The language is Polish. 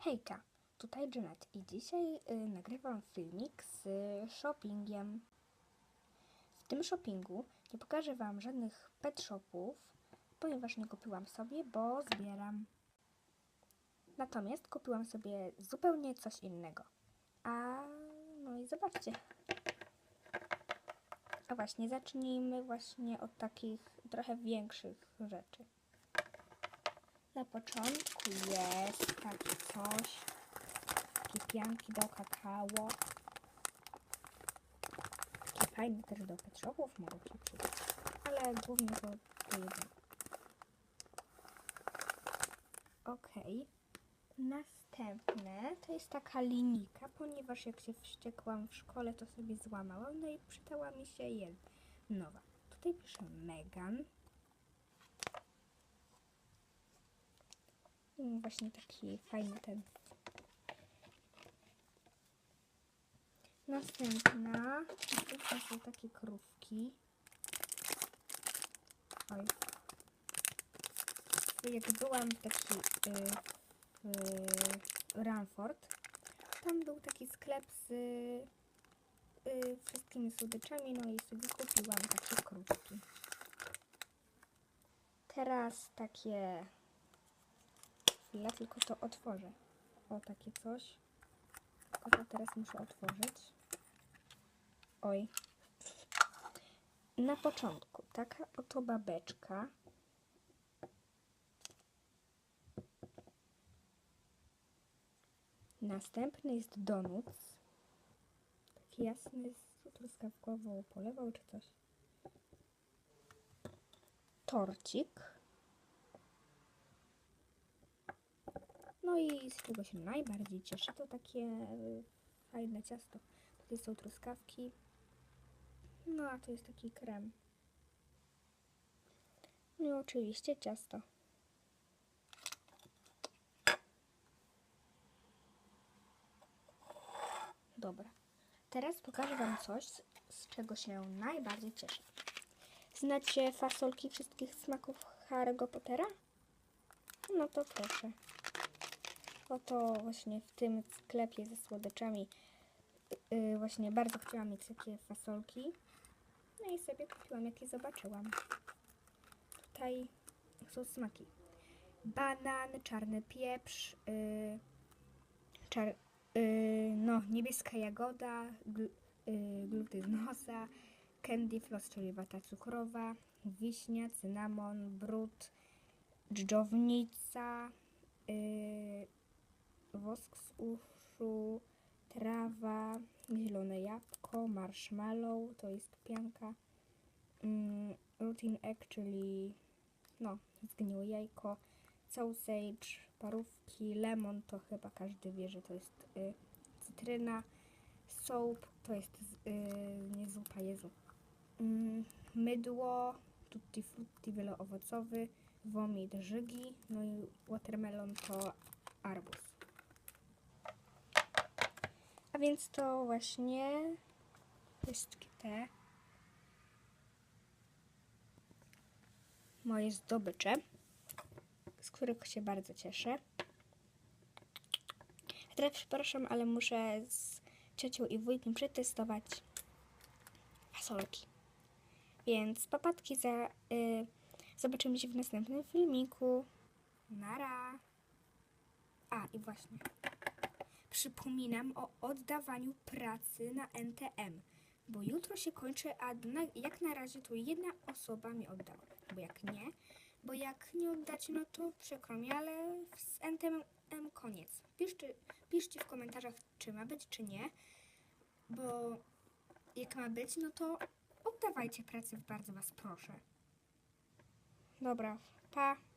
Hejka, tutaj Janet i dzisiaj y, nagrywam filmik z shoppingiem. W tym shoppingu nie pokażę Wam żadnych pet shopów, ponieważ nie kupiłam sobie, bo zbieram. Natomiast kupiłam sobie zupełnie coś innego. A no i zobaczcie. A właśnie, zacznijmy właśnie od takich trochę większych rzeczy. Na początku jest takie coś, takie pianki do kakao. Takie fajne też do pet shopów mogą się przydać, ale głównie to do jedzenia. Okej. Następne to jest taka linijka, ponieważ jak się wściekłam w szkole, to sobie złamałam, no i przydała mi się jedna nowa. Tutaj pisze Megan. Właśnie taki fajny ten. Następna. To są takie krówki. Oj. Jak byłam taki y, w Ranford, tam był taki sklep z y, wszystkimi słodyczami, no i sobie kupiłam takie krówki. Teraz takie chwila, tylko to otworzę. O, takie coś. Tylko to teraz muszę otworzyć. Oj. Na początku taka oto babeczka. Następny jest donut. Taki jasny z truskawkową polewą czy coś. Torcik. I z czego się najbardziej cieszę, to takie y, fajne ciasto. Tutaj są truskawki. No a to jest taki krem. No i oczywiście ciasto. Dobra. Teraz pokażę Wam coś, z- czego się najbardziej cieszę. Znacie fasolki wszystkich smaków Harry'ego Pottera? No to proszę. Oto właśnie w tym sklepie ze słodyczami yy, właśnie bardzo chciałam mieć takie fasolki. No i sobie kupiłam, jakie zobaczyłam. Tutaj są smaki. Banan, czarny pieprz, yy, czar, yy, no, niebieska jagoda, gl, yy, gluty z nosa, candy floss, czyli wata cukrowa, wiśnia, cynamon, brud, dżdżownica, yy, wosk z uszu, trawa, zielone jabłko, marshmallow, to jest pianka, mm, routine egg, czyli no, zgniłe jajko, sausage, parówki, lemon, to chyba każdy wie, że to jest y, cytryna, soap, to jest y, nie zupa, Jezu, mm, mydło, tutti frutti wieloowocowy, womit żygi, no i watermelon to arbuz. Więc to właśnie wszystkie te moje zdobycze, z których się bardzo cieszę. A teraz przepraszam, ale muszę z ciocią i wujkiem przetestować fasolki. Więc papatki za, y, zobaczymy się w następnym filmiku. Nara! A, i właśnie. Przypominam o oddawaniu pracy na NTM, bo jutro się kończy, a na, jak na razie to jedna osoba mi oddała. Bo jak nie, bo jak nie oddacie, no to przykro mi, ale z NTM koniec. Piszcie, piszcie w komentarzach, czy ma być, czy nie, bo jak ma być, no to oddawajcie pracę, bardzo was proszę. Dobra, pa.